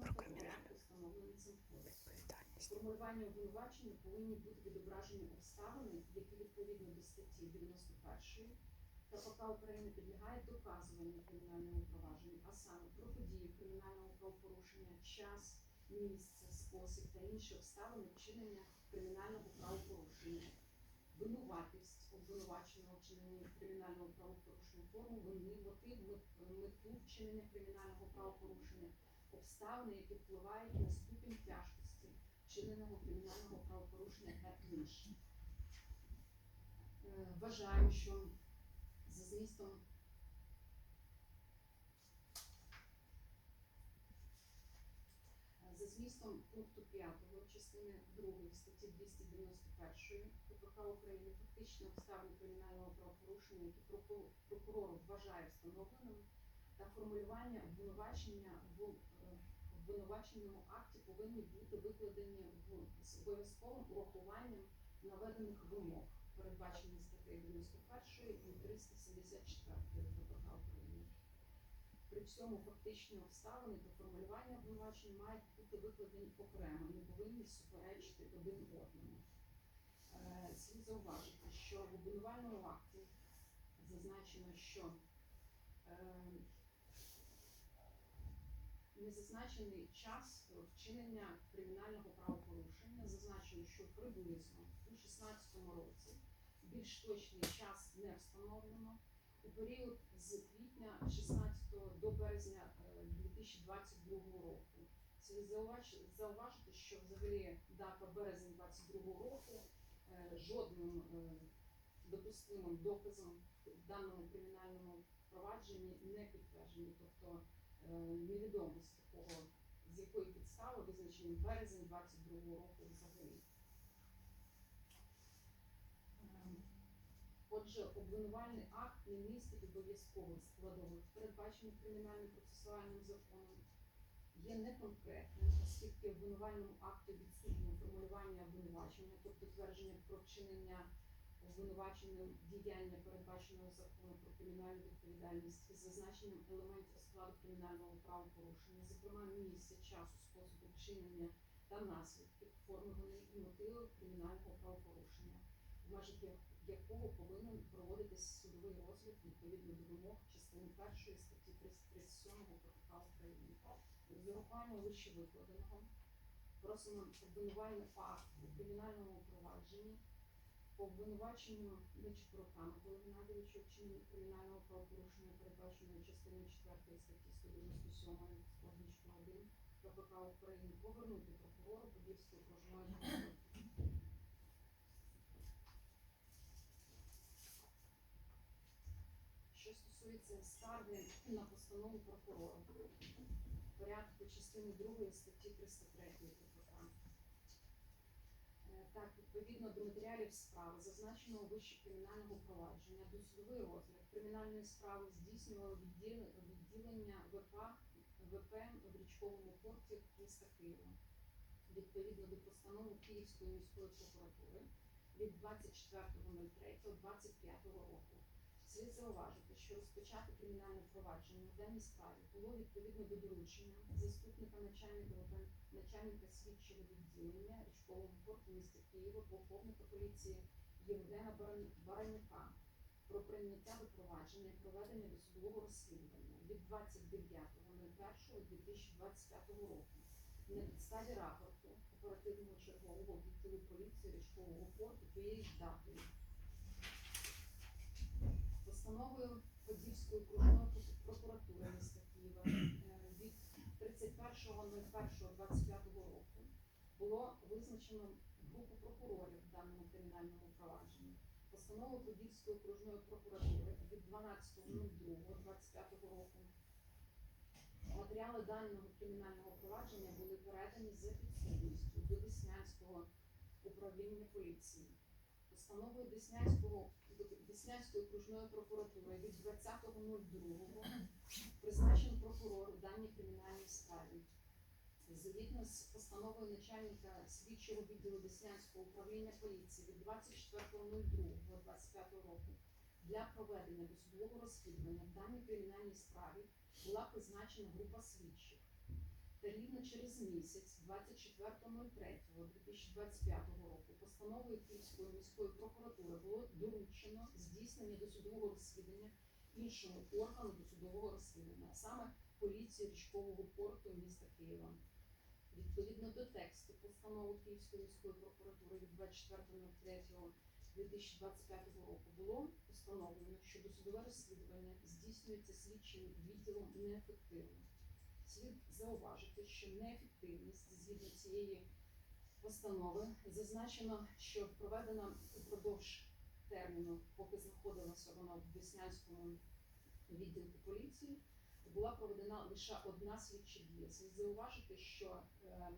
про кримінальну відповідальність. Формулювання обвинувачення повинні бути відображені обставини, які відповідно до статті 91 КПК України підлягають доказуванню кримінальному провадженню, а саме про події кримінального правопорушення, час, місце, спосіб та інші обставини вчинення кримінального правопорушення, винуватість обвинуваченого вчинення кримінального правопорушення, форму вини, мотив, мет- мету вчинення кримінального правопорушення, обставини, які впливають на ступінь тяжкості вчиненого кримінального правопорушення та інше. Е, Вважаю, що за змістом за змістом пункту 5 частини 2 статті 291 КПК України фактичні обставини кримінального правопорушення, які прокурор вважає встановленими, та формулювання обвинувачення в е, обвинуваченому акті повинні бути викладені в з обов'язковим урахуванням наведених вимог, передбачених статтею 91 і 374 КПК України. При цьому фактичні обставини та формулювання обвинувачень мають бути викладені окремо, не повинні суперечити один одному. Е, Слід зауважити, що в обвинувальному акті зазначено, що е, не зазначений час вчинення кримінального правопорушення. Зазначено, що приблизно у 16 році більш точний час не встановлено. У період з квітня 16 до березня е, 2022 року. Слід зауважити, що взагалі дата березень 2022 року е, жодним е, допустимим доказом в даному кримінальному провадженні не підтверджені. Тобто е, невідомо з такого, з якої підстави визначений березень 22 року взагалі. Ем, Отже, обвинувальний акт не містить обов'язкових складових, передбачених кримінальним процесуальним законом, є неконкретним, оскільки в обвинувальному акті відсутнє формулювання обвинувачення, тобто твердження про вчинення обвинуваченим діяння передбаченого закону про кримінальну відповідальність із зазначенням елементів складу кримінального правопорушення, зокрема місця, часу, способу вчинення та наслідків, форми і мотиви кримінального правопорушення, в межах якого повинен проводитись судовий розгляд відповідно до вимог частини першої статті 337 КПК України. З урахуванням вище викладеного просимо обвинувальний акт у кримінальному провадженні обвинуваченню Нечипорука Миколи Геннадійовича вчинення кримінального правопорушення, передбаченої частиною 4 статті 197 позначка 1 КПК України, повернути прокурору Подільської окружної. Що стосується скарги на постанову прокурора порядку частини 2 статті 303 КПК. Так, відповідно до матеріалів справи, зазначеного вище кримінального провадження, досудовий розгляд кримінальної справи здійснювало відділення ВП, ВП в річковому порті міста Києва. Відповідно до постанови Київської міської прокуратури від 24.03.25 року. Слід зауважити, що розпочати кримінальне провадження в даній справі було відповідно до доручення заступника начальника начальника слідчого відділення річкового порту міста Києва, полковника поліції Євгена Баран- Баранюка про прийняття до провадження і проведення досудового розслідування від 29.01.2025 року на підставі рапорту оперативного чергового відділу поліції річкового порту тієї датою. Постановою Подільської окружної прокуратури міста Києва е, від 31.01.25 року було визначено групу прокурорів в даному кримінальному провадженні. Постановою Подільської окружної прокуратури від 12.02.25 року матеріали даного кримінального провадження були передані за підсудністю до Деснянського управління поліції. Постановою Деснянського Деснянської окружної прокуратури від 20.02 призначений прокурор у даній кримінальній справі. Згідно з постановою начальника слідчого відділу Деснянського управління поліції від 24.02.25 року для проведення досудового розслідування в даній кримінальній справі була призначена група слідчих. Та рівно через місяць, 24.03.2025 року, постановою Київської міської прокуратури було доручено здійснення досудового розслідування іншому органу досудового розслідування, а саме поліції річкового порту міста Києва. Відповідно до тексту постанови Київської міської прокуратури від 24.03.2025 року було встановлено, що досудове розслідування здійснюється слідчим відділом неефективно. Слід зауважити, що неефективність згідно цієї постанови зазначено, що проведена упродовж терміну, поки знаходилася вона в Деснянському відділку поліції, була проведена лише одна слідча дія. Слід зауважити, що ем,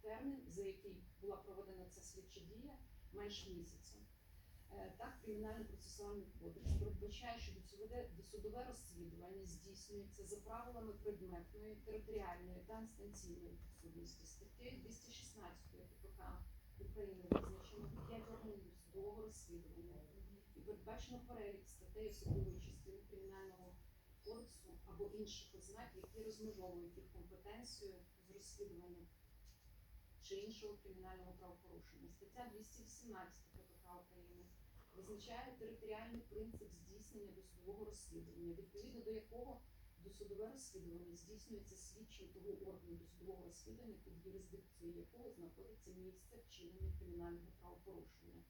термін, за який була проведена ця слідча дія, менш місяця. Е, Так, кримінальний процесуальний кодекс передбачає, що досудове, розслідування здійснюється за правилами предметної, територіальної та інстанційної підсудності. Статтею 216 КПК України визначено 5 органів досудового розслідування і передбачено перелік статей особливої частини кримінального кодексу або інших ознак, які розмежовують їх компетенцію з розслідуванням чи іншого кримінального правопорушення. Стаття 218 КПК України визначає територіальний принцип здійснення досудового розслідування, відповідно до якого досудове розслідування здійснюється слідчим того органу досудового розслідування, під юрисдикцією якого знаходиться місце вчинення кримінального правопорушення.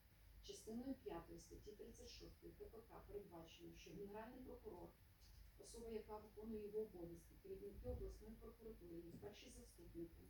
Частиною 5 статті 36 КПК передбачено, що Генеральний прокурор, особа, яка виконує його обов'язки, керівники обласної прокуратури, їх перші заступники,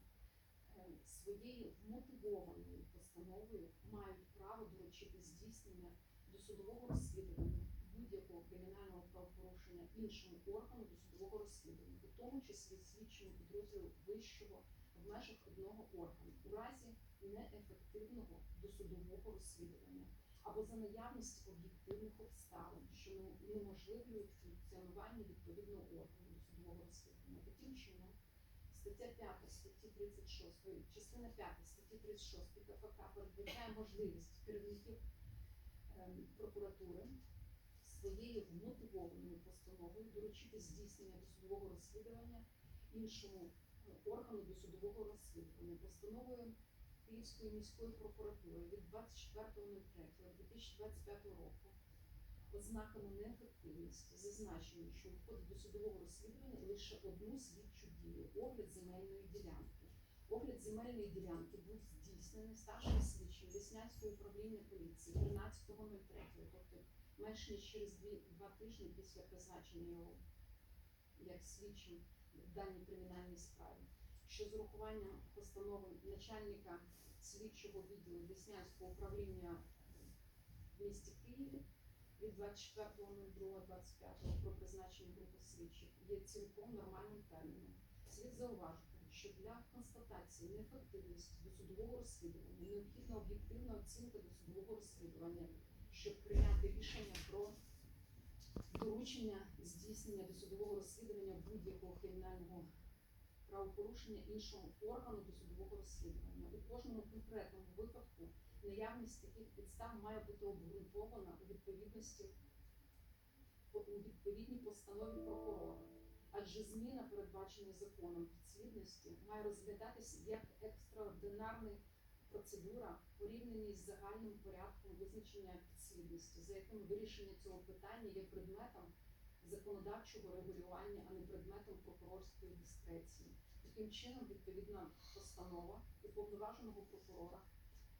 е, своєю вмотивованою постановою мають право доручити здійснення досудового розслідування будь-якого кримінального правопорушення іншому органу досудового розслідування, у тому числі слідчому підрозділу вищого в межах одного органу, у разі неефективного досудового розслідування або за наявності об'єктивних обставин, що унеможливлюють функціонування відповідного органу досудового розслідування. Таким чином, стаття 5 статті 36, частина 5 статті 36 КПК передбачає можливість керівників ем, прокуратури своєю вмотивованою постановою доручити здійснення досудового розслідування іншому е, органу досудового розслідування постановою Київської міської прокуратури від 24.03.2025 року ознаками неефективності зазначено, що в ході досудового розслідування лише одну слідчу дію огляд земельної ділянки. Огляд земельної ділянки був здійснений старшим слідчим Деснянського управління поліції 13.03, тобто менш ніж через дві, два тижні після призначення його як слідчим в даній кримінальній справі, що з урахуванням постанови начальника слідчого відділу Деснянського управління в місті Києві від 24.02.25 про призначення групи слідчих є цілком нормальним терміном. Слід зауважити, що для констатації неефективності досудового розслідування необхідна об'єктивна оцінка досудового розслідування, щоб прийняти рішення про доручення здійснення досудового розслідування будь-якого кримінального правопорушення іншому органу досудового розслідування. У кожному конкретному випадку наявність таких підстав має бути обґрунтована у відповідності у відповідній постанові прокурора. Адже зміна, передбачена законом підслідності, має розглядатися як екстраординарна процедура, порівняна з загальним порядком визначення підслідності, за яким вирішення цього питання є предметом законодавчого регулювання, а не предметом прокурорської дискреції. Таким чином, відповідна постанова уповноваженого прокурора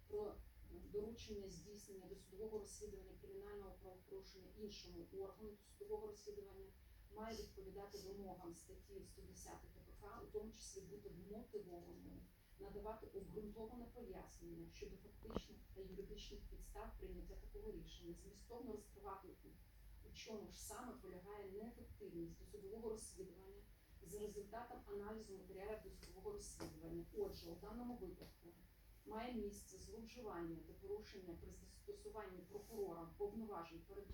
про доручення здійснення досудового розслідування кримінального правопорушення іншому органу досудового розслідування має відповідати вимогам статті 110 КПК, у тому числі бути вмотивованою, надавати обґрунтоване пояснення щодо фактичних та юридичних підстав прийняття такого рішення, змістовно розкривати у, чому ж саме полягає неефективність досудового розслідування за результатом аналізу матеріалів досудового розслідування. Отже, у даному випадку має місце зловживання та порушення при застосуванні прокурором повноважень передбачених